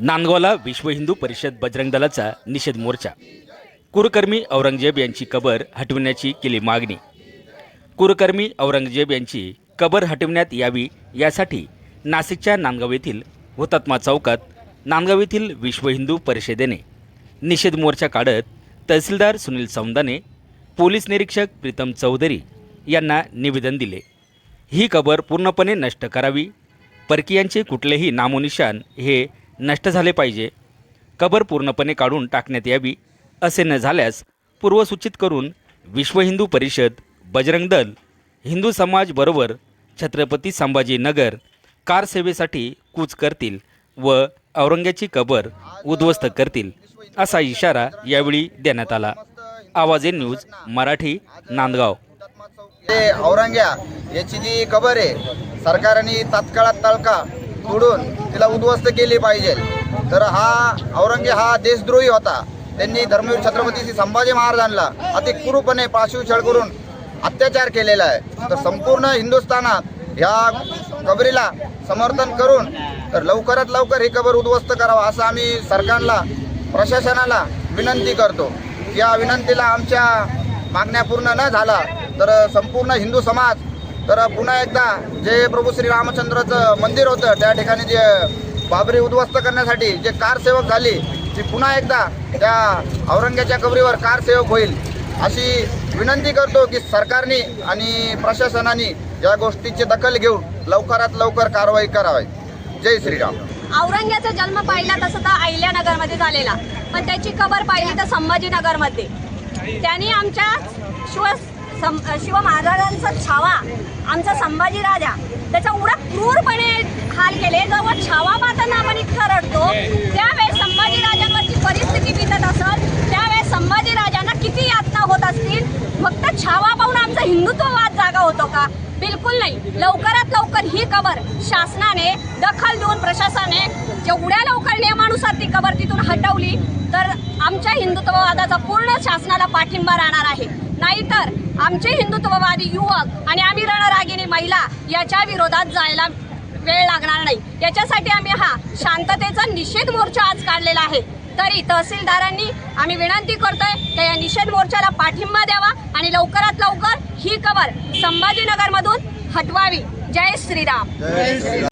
नांदगावला विश्व हिंदू परिषद बजरंग दलाचा निषेध मोर्चा. कुरकर्मी औरंगजेब यांची कबर हटविण्याची केली मागणी. कुरकर्मी औरंगजेब यांची कबर हटविण्यात यावी यासाठी नाशिकच्या नांदगाव येथील हुतात्मा चौकात नांदगाव येथील विश्व हिंदू परिषदेने निषेध मोर्चा काढत तहसीलदार सुनील सौंदाने पोलीस निरीक्षक प्रीतम चौधरी यांना निवेदन दिले. ही कबर पूर्णपणे नष्ट करावी परकीयांचे कुठलेही नामोनिशान हे नष्ट झाले पाहिजे. कबर पूर्णपणे काढून टाकण्यात यावी असे न झाल्यास पूर्वसूचित करून विश्व हिंदू परिषद बजरंग दल हिंदू समाज बरोबर छत्रपती संभाजीनगर कार सेवेसाठी कूच करतील व औरंग्याची कबर उद्ध्वस्त करतील असा इशारा यावेळी देण्यात आला. आवाजे न्यूज मराठी नांदगाव. ते औरंग्या याची जी कबर आहे सरकारने तात्काळात तालका तोडून तिला उद्ध्वस्त केली पाहिजे. तर हा औरंगे हा देशद्रोही होता. त्यांनी धर्मवीर छत्रपती संभाजी महाराजांना अति कुरूपणे पाशवी छळ करून अत्याचार केलेला आहे. तर संपूर्ण हिंदुस्थानात ह्या कबरीला समर्थन करून तर लवकरात लवकर ही कबर उद्ध्वस्त करावा असं आम्ही सरकारला प्रशासनाला विनंती करतो. या विनंतीला आमच्या मागण्या पूर्ण न झाला तर संपूर्ण हिंदू समाज तर पुन्हा एकदा जे प्रभू श्री रामचंद्राचं मंदिर होतं त्या ठिकाणी जे बाबरी उद्ध्वस्त करण्यासाठी जे कारसेवक झाली ती पुन्हा एकदा त्या औरंग्याच्या कबरीवर कारसेवक होईल अशी विनंती करतो की सरकारने आणि प्रशासनाने या गोष्टीची दखल घेऊन लवकरात लवकर कारवाई करावी. जय श्रीराम औरंग्याचा जन्म पाहिला तसं तर अहिल्यानगरमध्ये झालेला. पण त्याची कबर पाहिली तर संभाजीनगरमध्ये. त्यांनी आमच्या शिव सं शिव महाराजांचा छावा आमचा संभाजी राजा त्याचा एवढा क्रूरपणे हाल केले. जेव्हा छावा पाहताना आपण इतकं रडतो त्यावेळेस संभाजी राजांवरची परिस्थिती बितत असेल त्यावेळेस संभाजी राजांना किती यातना होत असतील? फक्त छावा पाहून आमचा हिंदुत्ववाद जागा होतो का? बिलकुल नाही. लवकरात लवकर ही कबर शासनाने दखल देऊन प्रशासनाने जेवढ्या लवकर नियमानुसार ती कबर तिथून हटवली तर आमच्या हिंदुत्ववादाचा पूर्ण शासनाला पाठिंबा राहणार आहे. नाहीतर आमचे हिंदुत्ववादी युवक आणि आम्ही रणरागिणी महिला याच्या विरोधात जायला वेळ लागणार नाही. याच्यासाठी आम्ही हा शांततेचा निषेध मोर्चा आज काढलेला आहे. तरी तहसीलदारांनी आम्ही विनंती करतोय की या निषेध मोर्चाला पाठिंबा द्यावा आणि लवकरात लवकर ही कबर संभाजीनगरमधून हटवावी. जय श्रीराम. जय श्रीराम.